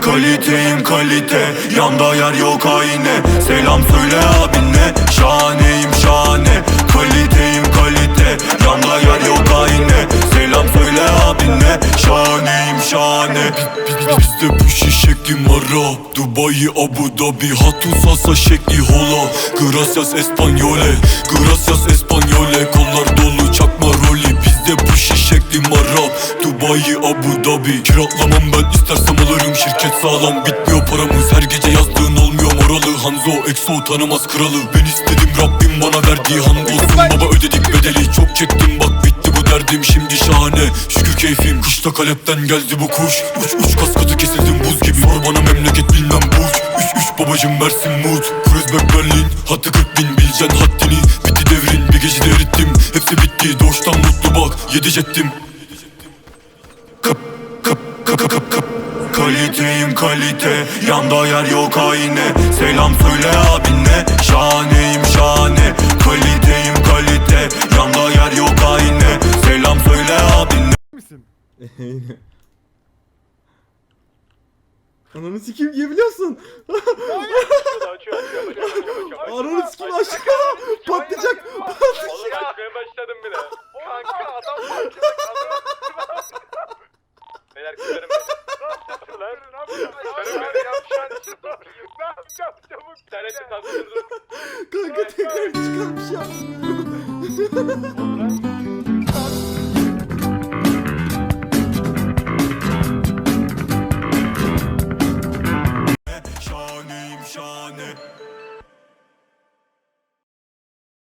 Kaliteyim kalite Yanda yer yok ayine. Selam söyle abine Şahaneyim şahane. Kaliteyim kalite Yanda yer yok ayine. Selam söyle abine Şahaneyim şahane. Biz- biz- Bizde bu şekli Arap Dubai Abu Dhabi Hatun salsa şekli hola Gracias Espanyole Gracias Espanyole Kollar Dubai Abu Dhabi. Kiralamam ben istersem alırım Şirket sağlam. Bitmiyor paramız Her gece yazdığın olmuyor moralı. Hanzo Exo tanımaz kralı. Ben istedim Rabbim bana verdiği hamdolsun Baba ödedik bedeli çok çektim. Bak bitti bu derdim Şimdi şahane. Şükür keyfim Kışta kalepten geldi bu kuş. Uç uç kas katı kesildim buz gibi. Sor bana memleket bilmem burç Üç üç babacım versin mut Kreuzberg Berlin hattı 40 bin bileceksin haddini. Bitti devrin bir gecede erittim. Hepsi bitti doğuştan mutlu bak yedi jettim Kaliteyim kalite Yanda yer yok ayine Selam söyle abine Şahaneyim şahane Kaliteyim kalite Yanda yer yok ayine Selam söyle abine misin? Ananı sikeyim yiyebiliyorsun. Ananı sikeyim aşağı. Patlayacak. Oğlum açmaya başladım bile. Kanka adam. Beyler kurtarın beni. Lan ne yapıyorsun? Kurtarın beni. Ne yapacağım çabuk. Bir tane çıt dur. Kanka tekrar çıkarmış ya.